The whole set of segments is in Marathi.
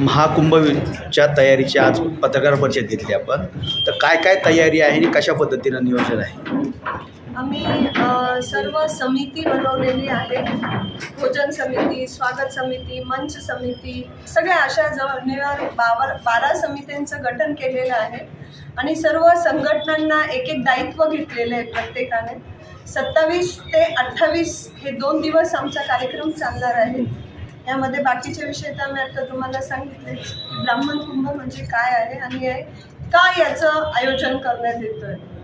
महाकुंभच्या तयारीची आज पत्रकार परिषद घेतली आपण. तर काय काय तयारी आहे आणि कशा पद्धतीनं नियोजन आहे? आम्ही सर्व समिती बनवलेली आहे. भोजन समिती स्वागत समिती मंच समिती सगळ्या अशा जवळ बारा बारा समित्यांचं गठन केलेलं आहे. आणि सर्व संघटनांना एक एक दायित्व घेतलेलं आहे प्रत्येकाने. सत्तावीस ते अठ्ठावीस हे दोन दिवस आमचा कार्यक्रम चालणार आहे. यामध्ये बाकीचे विषय तर मी आता तुम्हाला सांगितले की ब्राह्मण कुंभ म्हणजे काय आहे आणि हे का याचं आयोजन करण्यात येतं आहे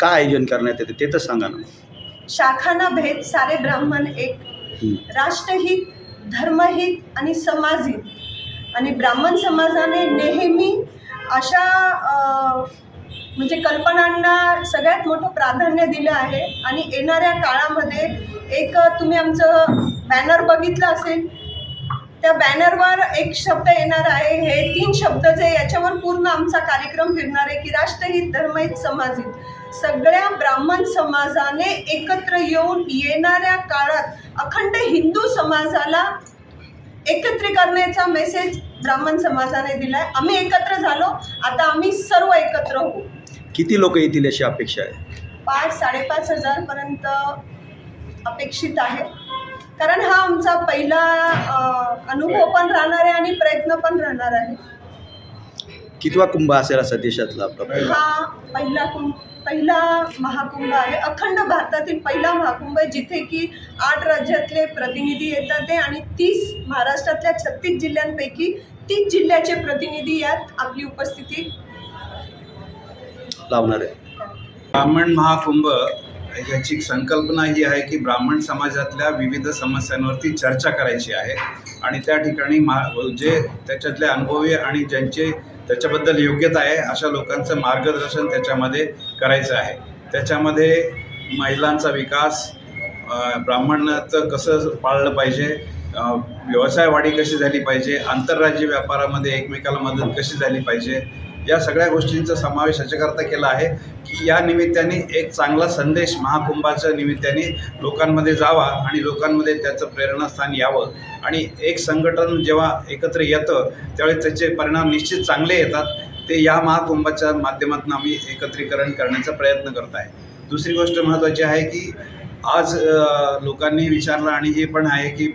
काय आयोजन करण्यात येते ते तर सांगा ना. शाखाना भेद सारे ब्राह्मण एक. राष्ट्रहित धर्महित आणि समाजहित. आणि ब्राह्मण समाजाने नेहमी अशा अ, म्हणजे कल्पनांना सगळ्यात मोठं प्राधान्य दिलं आहे. आणि येणाऱ्या काळामध्ये एक तुम्ही आमचं बॅनर बघितलं असेल त्या बॅनरवर एक शब्द येणार आहे. हे तीन शब्द जे याच्यावर पूर्ण आमचा कार्यक्रम फिरणार आहे की राष्ट्रहित धर्महित समाजहित सगळ्या ब्राह्मण समाजाने एकत्र येऊन येणाऱ्या काळात अखंड हिंदू समाजाला एकत्र करण्याचा मेसेज ब्राह्मण समाजाने दिलाय. आम्ही एकत्र झालो आता आम्ही सर्व एकत्र होऊ. किती लोक येतील अशी अपेक्षा आहे? पाच साडेपाच हजारपर्यंत अपेक्षित आहे. कारण हा आमचा पहिला अनुभव पण राहणार आहे आणि प्रयत्न पण राहणार आहे. कितवा कुंभ असेल असा देशातला आपला पहिला? हा पहिला कुंभ पहिला महाकुंभ आहे. अखंड भारतातील पहिला महाकुंभ आहे जिथे की आठ राज्यातले प्रतिनिधी येतात आहे आणि तीस महाराष्ट्रातल्या छत्तीस जिल्ह्यांपैकी तीस जिल्ह्याचे प्रतिनिधी यात आपली उपस्थिती लावणार आहे. ब्राह्मण महाकुंभ याची संकल्पना ही आहे की ब्राह्मण समाजातल्या विविध समस्यांवरती चर्चा करायची आहे. आणि त्या ठिकाणी मा जे त्याच्यातले अनुभवी आणि ज्यांचे त्याच्याबद्दल योग्यता आहे अशा लोकांचं मार्गदर्शन त्याच्यामध्ये करायचं आहे. त्याच्यामध्ये महिलांचा विकास ब्राह्मणाचं कसं पाळलं पाहिजे व्यवसाय वाढी कशी झाली पाहिजे आंतरराज्य व्यापारामध्ये एकमेकाला मदत कशी झाली पाहिजे या सगळ्या गोष्टींचा समावेश याच्याकरता केला आहे की या निमित्ताने एक चांगला संदेश महाकुंभाच्या निमित्ताने लोकांमध्ये जावा आणि लोकांमध्ये त्याचं प्रेरणास्थान यावं. आणि एक संघटन जेव्हा एकत्र येतं त्यावेळी त्याचे परिणाम निश्चित चांगले येतात. ते या महाकुंभाच्या माध्यमातून आम्ही एकत्रीकरण करण्याचा प्रयत्न करत आहे. दुसरी गोष्ट महत्त्वाची आहे की आज लोकांनी विचारलं आणि हे पण आहे की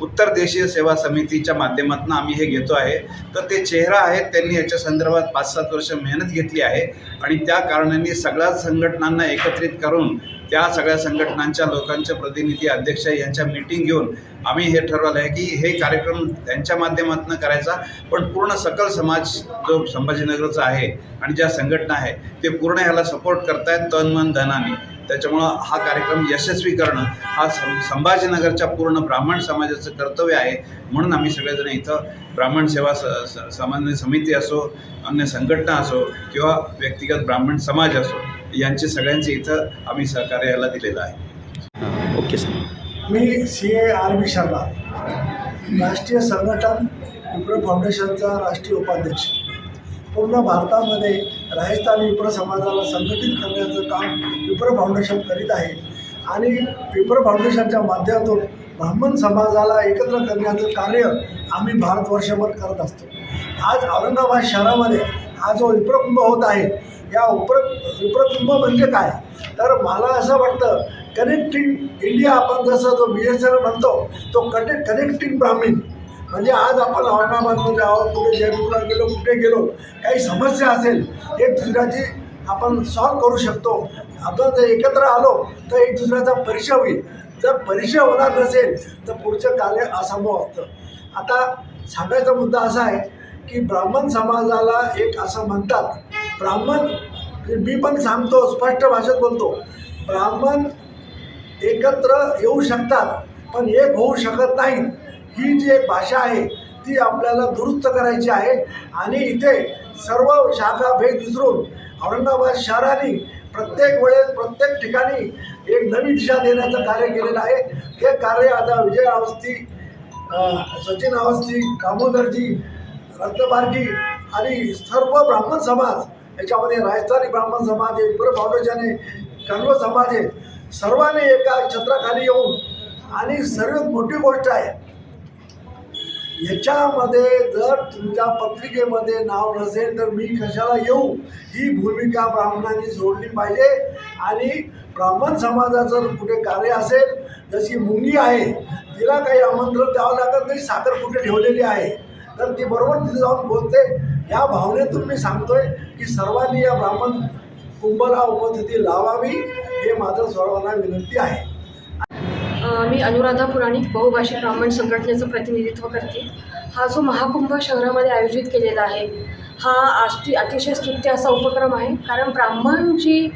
उत्तर देशीय सेवा समितीच्या माध्यमातून आम्ही हे घेतो आहे. तर ते चेहरा आहेत त्यांनी याच्या संदर्भात पाच सात वर्ष मेहनत घेतली आहे आणि त्या कारणाने सगळ्या संघटनांना एकत्रित करून त्या सगळ्या संघटनांच्या लोकांच्या प्रतिनिधी अध्यक्ष यांच्या मीटिंग घेऊन आम्ही हे ठरवलं आहे की हे कार्यक्रम त्यांच्या माध्यमातून करायचा. पण पूर्ण सकल समाज जो संभाजीनगरचा आहे आणि ज्या संघटना आहे ते पूर्ण ह्याला सपोर्ट करतायत तन मन धनाने त्याच्यामुळं हा कार्यक्रम यशस्वी करणं हा सं संभाजीनगरच्या पूर्ण ब्राह्मण समाजाचं कर्तव्य आहे. म्हणून आम्ही सगळेजण इथं ब्राह्मण सेवा स स- समन्वय समिती असो अन्य संघटना असो किंवा व्यक्तिगत ब्राह्मण समाज असो यांचे सगळ्यांचे इथं आम्ही सहकार्य याला दिलेलं आहे. हां okay sir. Me C A R B Sharma राष्ट्रीय संघटन विप्रो फाउंडेशनचा राष्ट्रीय उपाध्यक्ष. पूर्ण भारतामध्ये राजस्थानी विप्र समाजाला संघटित करण्याचं काम विप्र फाउंडेशन करीत आहे. आणि विप्र फाउंडेशनच्या माध्यमातून ब्राह्मण समाजाला एकत्र करण्याचं कार्य आम्ही भारतवर्षभर करत असतो. आज औरंगाबाद शहरामध्ये हा जो विप्रकुंभ होत आहे या उप्र विप्रकुंभ म्हणजे काय? तर मला असं वाटतं कनेक्टिंग इंडिया आपण जसं जो बी एस एन म्हणतो तो कनेक्ट कनेक्टिंग ब्राह्मीण. म्हणजे आज आपण औरंगाबादमध्ये आहोत कुठे जयपूरला गेलो कुठे गेलो काही समस्या असेल एक दुसऱ्याची आपण सॉल्व करू शकतो. आपण जर एकत्र आलो तर एक दुसऱ्याचा परिचय होईल. जर परिचय होणार नसेल तर पुढचं कार्य असंभव असतं. आता सांगायचा मुद्दा असा आहे की ब्राह्मण समाजाला एक असं म्हणतात ब्राह्मण मी पण सांगतो स्पष्ट भाषेत बोलतो ब्राह्मण एकत्र येऊ शकतात पण एक होऊ शकत नाहीत. ही जी एक भाषा आहे ती आपल्याला दुरुस्त करायची आहे. आणि इथे सर्व शाखा भेद विसरून औरंगाबाद शहराने प्रत्येक वेळेस प्रत्येक ठिकाणी एक नवी दिशा देण्याचं कार्य केलेलं आहे. हे कार्य आता विजय अवस्थी सचिन अवस्थी दामोदरजी रत्नबारजी आणि सर्व ब्राह्मण समाज याच्यामध्ये राजस्थानी ब्राह्मण समाज आहे विप्र फाउंडेशन आहे कन्व समाज आहे सर्वांनी एका छत्राखाली येऊन आणि सर्वात मोठी गोष्ट आहे याच्यामध्ये जर तुमच्या पत्रिकेमध्ये नाव नसेल तर मी कशाला येऊ? ही भूमिका ब्राह्मणांनी सोडली पाहिजे. आणि ब्राह्मण समाजाचं कुठे कार्य असेल जशी मुंगी आहे तिला काही आमंत्रण द्यावं लागत नाही साखर कुठे ठेवलेली आहे? तर ती बरोबर तिथे जाऊन बोलते. या भावनेतून मी सांगतोय की सर्वांनी या ब्राह्मण कुंभला उपस्थिती लावावी हे माझं सर्वांना विनंती आहे. मी अनुराधा पुराणिक बहुभाषिक ब्राह्मण संघटनेचं प्रतिनिधित्व करते. हा जो महाकुंभ शहरामध्ये आयोजित केलेला आहे हा आष्टी अतिशय स्तुत्य असा उपक्रम आहे. कारण ब्राह्मण जी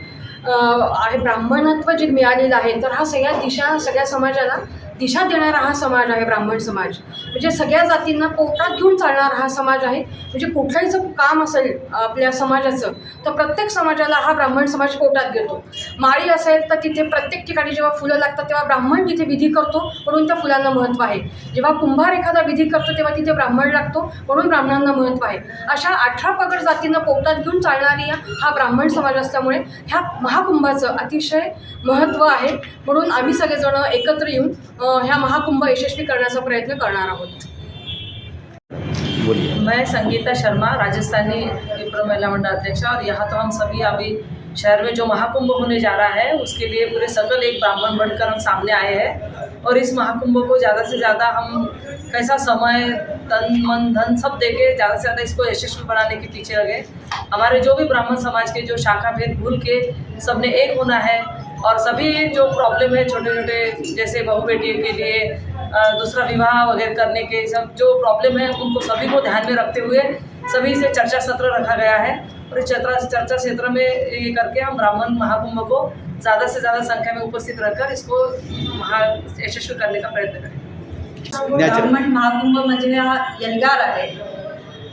आहे ब्राह्मणत्व जे मिळालेलं आहे तर हा सगळ्या दिशा सगळ्या समाजाला दिशा देणारा हा समाज आहे ब्राह्मण समाज. म्हणजे सगळ्या जातींना पोटात घेऊन चालणारा हा समाज आहे. म्हणजे कुठलंही जर काम असेल आपल्या समाजाचं तर प्रत्येक समाजाला हा ब्राह्मण समाज पोटात घेतो. माळी असेल तर तिथे प्रत्येक ठिकाणी जेव्हा फुलं लागतात तेव्हा ब्राह्मण तिथे विधी करतो म्हणून त्या फुलांना महत्त्व आहे. जेव्हा कुंभार एखादा विधी करतो तेव्हा तिथे ब्राह्मण लागतो म्हणून ब्राह्मणांना महत्त्व आहे. अशा अठरा पगड जातींना पोटात घेऊन चालणारी हा ब्राह्मण समाज असल्यामुळे ह्या महाकुंभाचं अतिशय महत्त्व आहे. म्हणून आम्ही सगळेजण एकत्र येऊन ह्या महाकुंभ यशस्वी करण्याचा प्रयत्न करणार आहोत. बोलिए. मैं संगीता शर्मा राजस्थानी विप्रो महिला मंडल अध्यक्ष और यहाँ तो हम सभी अभी शहर में जो महाकुंभ होने जा रहा है उसके लिए पूरे सकल एक ब्राह्मण बनकर हम सामने आए हैं। और इस महाकुंभ को ज़्यादा से ज़्यादा हम कैसा समय तन मन धन सब देके ज़्यादा से ज़्यादा इसको यशस्वी बनाने के पीछे लगे। हमारे जो भी ब्राह्मण समाज के जो शाखा भेद भूल के सबने एक होना है और सभी जो प्रॉब्लम है छोटे छोटे जैसे बहू बेटियों के लिए दूसरा विवाह वगैरह करने के सब जो प्रॉब्लम है, उनको सभी को ध्यान में रखते हुए सभी से चर्चा सत्र रखा गया है। और इस चर्चा चर्चा क्षेत्र में ये करके हम ब्राह्मण महाकुंभ को ज़्यादा से ज़्यादा संख्या में उपस्थित रहकर इसको महा यशस्वी करने का प्रयत्न करें ब्राह्मण महाकुंभ म्हणजे हा यंगार आहे.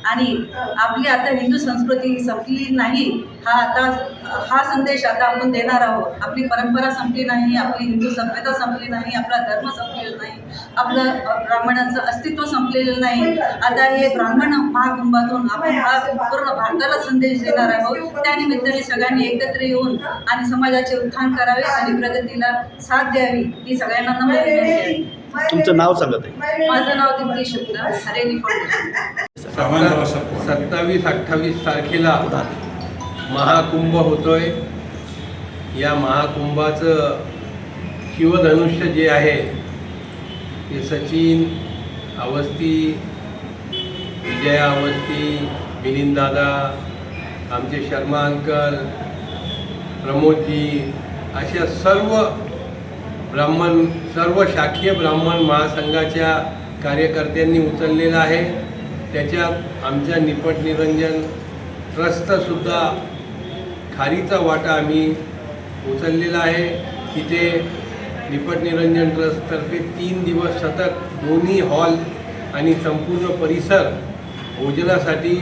आणि आपली आता हिंदू संस्कृती संपली नाही हा आता हा संदेश आता आपण देणार आहोत. आपली परंपरा संपली नाही आपली हिंदू सभ्यता संपली नाही आपला धर्म संपलेला नाही आपलं ब्राह्मणाचं अस्तित्व संपलेलं नाही. आता हे ब्राह्मण महाकुंभातून आपण हा पूर्ण भारताला संदेश देणार आहोत. त्यानिमित्ताने सगळ्यांनी एकत्र येऊन आणि समाजाचे उत्थान करावे आणि प्रगतीला साथ द्यावी ही सगळ्यांना नम्र विनंती आहे. तुमचं नाव सांगत आहे माझं नाव दीप्ती शुक्ला हरेली फाउंडेशन. सत्तावीस अठ्ठावीस तारखेला महाकुंभ होतोय. या महाकुंभाचं शिवधनुष्य जे आहे ते सचिन अवस्थी विजया अवस्थी मिलिंददादा आमचे शर्मा अंकल प्रमोदजी अशा सर्व ब्राह्मण सर्व शाखीय ब्राह्मण महासंघाच्या कार्यकर्त्यांनी उचललेला आहे. त्याच्यात आमच्या निपट निरंजन ट्रस्टचासुद्धा खारीचा वाटा आम्ही उचललेला आहे. तिथे निपट निरंजन ट्रस्टतर्फे तीन दिवस सतत दोन्ही हॉल आणि संपूर्ण परिसर भोजनासाठी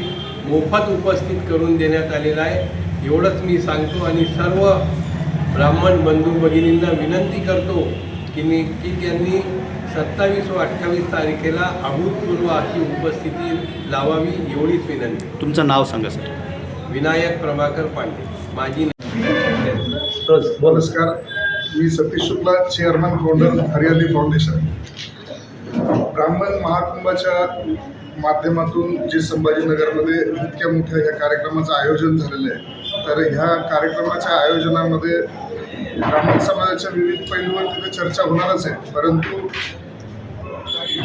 मोफत उपस्थित करून देण्यात आलेला आहे. एवढंच मी सांगतो आणि सर्व ब्राह्मण बंधू भगिनींना विनंती करतो की मी की त्यांनी सत्तावीस व अठ्ठावीस तारखेला अभूतपूर्व अशी उपस्थिती लावावी एवढीच विनंती. तुमचं नाव सांगा सर. विनायक प्रभाकर पांडे. माझी नमस्कार. मी Satish Shukla chairman founder Hariyali foundation ब्राह्मण महाकुंभाच्या माध्यमातून जे संभाजीनगरमध्ये इतक्या मोठ्या या कार्यक्रमाचं आयोजन झालेलं आहे तर ह्या कार्यक्रमाच्या आयोजनामध्ये ब्राह्मण समाजाच्या विविध पैलूवर तिथे चर्चा होणारच आहे. परंतु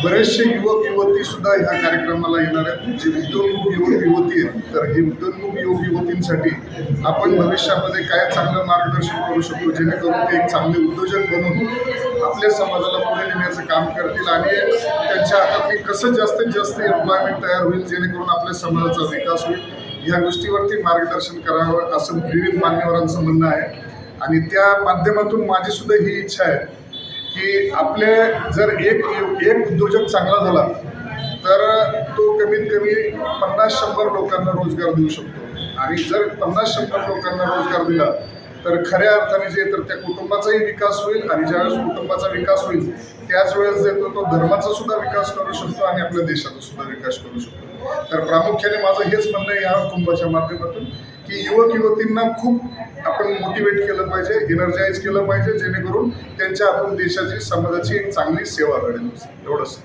बरेचसे युवक युवती सुद्धा ह्या कार्यक्रमाला येणार आहेत. जे उद्योन्मुख युवक युवती आहेत तर हे उद्योन्मुख युवक युवतींसाठी आपण भविष्यामध्ये काय चांगलं मार्गदर्शन करू शकतो जेणेकरून ते एक चांगले उद्योजक बनून आपल्या समाजाला पुढे नेण्याचं काम करतील आणि त्यांच्या हातातली कसं जास्तीत जास्त एम्प्लॉयमेंट तयार होईल जेणेकरून आपल्या समाजाचा विकास होईल या गोष्टीवरती मार्गदर्शन करावं असं विविध मान्यवरांचं म्हणणं आहे. आणि त्या माध्यमातून माझी सुद्धा ही इच्छा आहे की आपले जर एक एक उद्योजक चांगला झाला तर तो कमीत कमी पन्नास शंभर लोकांना रोजगार देऊ शकतो. आणि जर पन्नास शंभर लोकांना रोजगार दिला तर खऱ्या अर्थाने जे तर त्या कुटुंबाचाही विकास होईल आणि ज्यावेळेस कुटुंबाचा विकास होईल त्याच वेळेस जे तो तो धर्माचा सुद्धा विकास करू शकतो आणि आपल्या देशाचा सुद्धा विकास करू शकतो. तर प्रामुख्याने माझं हेच म्हणणं आहे या कुंभाच्या माध्यमातून. की युवक युवतींना खूप आपण मोटिवेट केलं पाहिजे एनर्जाईज केलं पाहिजे जेणेकरून त्यांच्या आपण देशाची समाजाची एक चांगली सेवा घडेल. एवढंच.